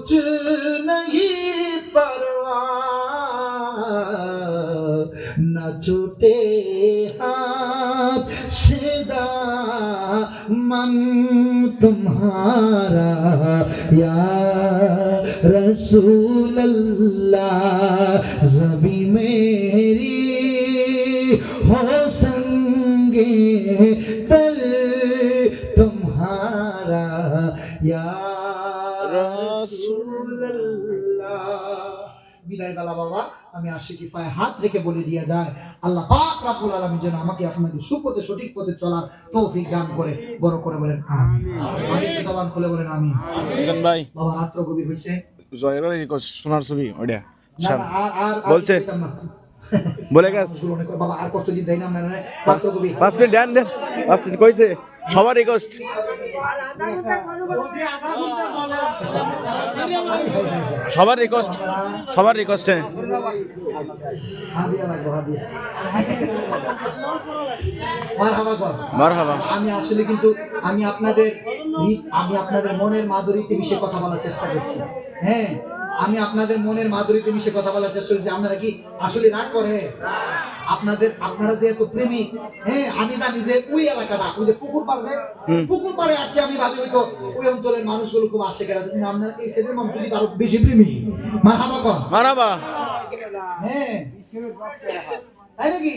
कुछ नहीं परवा न छोटे हाथ सीधा मन तुम्हारा। या रसूल अल्लाह जबी मेरी हो संगे पर तुम्हारा। या বিদায় বাবা আমি আশিকি পায়ে হাত রেখে বলে দিয়ে যায় আল্লাহ পাক রাব্বুল আলামিন যেন আমাকে আপনাদের সুপথে সঠিক পথে চলার তৌফিক দান করে বড় করে বলেন আমিন। আমিন। জবান খুলে বলেন ভাই। বাবা রাত্র গভীর হয়েছে। জয়ের সোনার ছবি ওইটা। বলছে। বলে গেছ। বাবা আর কষ্ট দিতে না না রাত্র গভীর। পাঁচ মিনিট দেন দেন পাঁচ মিনিট কইছে সবার রিকোয়েস্ট সবার রিকোয়েস্ট সবার রিকোয়েস্ট আমি আসলে কিন্তু আমি আপনাদের আমি আপনাদের মনের মাধুরীতে মিশে কথা বলার চেষ্টা করছি। হ্যাঁ আমি আপনাদের মনের মাধুরীতে মিশে কথা বলার চেষ্টা করছি। আপনারা কি আসলে রাগ করে? আপনাদের আপনারা যে এত প্রেমিক হ্যাঁ আমি জানি যে ওই এলাকাটা ওই যে পুকুর পাড় যে পুকুর পাড়ে আসছে আমি ভাবি হয়তো ওই অঞ্চলের মানুষগুলো খুব আসে কেন? কিন্তু আপনারা এই সাইডের মানুষগুলি আরও বেশি প্রেমিক। মারহাবা কর। মারহাবা। হ্যাঁ। তাই নাকি?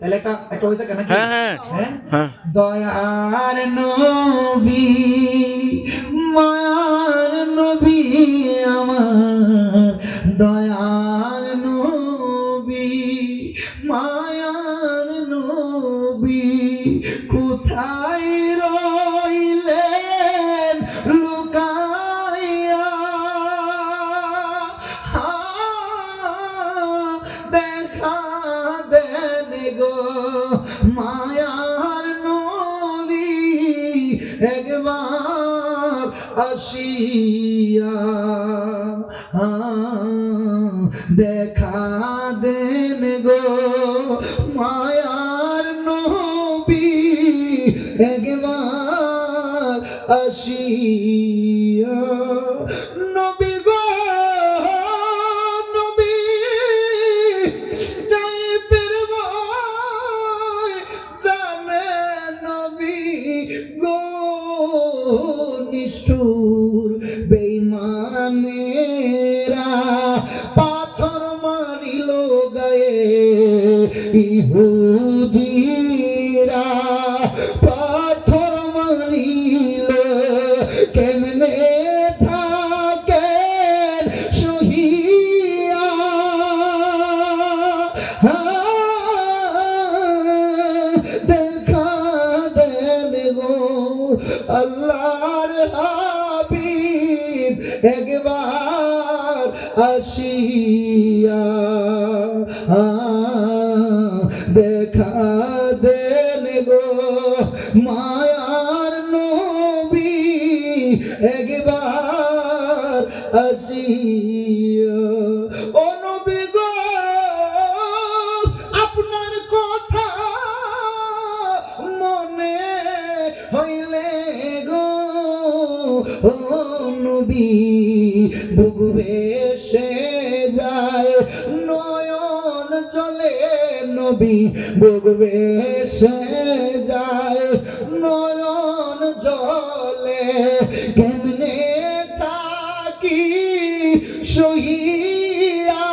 তাহলে একটা একটা হয়েছে কেন হ্যাঁ হ্যাঁ। হ্যাঁ? হ্যাঁ। দয়ার নবী মায়ার নবী আমার মায়ার নবী একবার আসিয়া দেখা দেন গো মায়ার নবী একবার আসিয়া। নবী পাথর মারিল গায়ে, ইহুদিরা পাথর মারিল। কেমনে থাকেন সহিয়া? দেখা দেন গো আল্লাহর হাবিব, একবার আসিয়া দেখা দেন গো মায়ার নবী, একবার আসিয়া। ও নবী গো কথা মনে হইলে বুগবে সে যায়, নয়ন চলে নবী বুগবে সে যায়। নয়ন জলে কেমনে তাকি সহিয়া?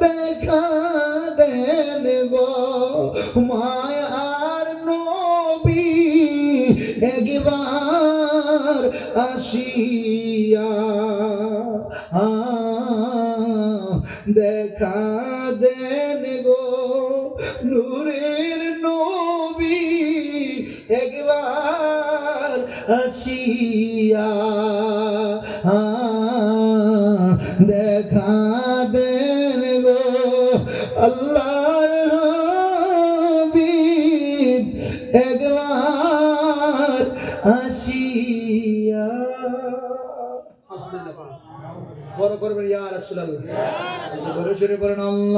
দেখা দেন গো মায়ার আসিয়া দেখা দেন গো নূরের নবী, একবার আসিয়া দেখা দেন গো আল্লাহর হাবিব, একবার আসিয়া বড় করবেন ইয়া রাসূলুল্লাহ। বড় সরে বলেন আল্লাহ।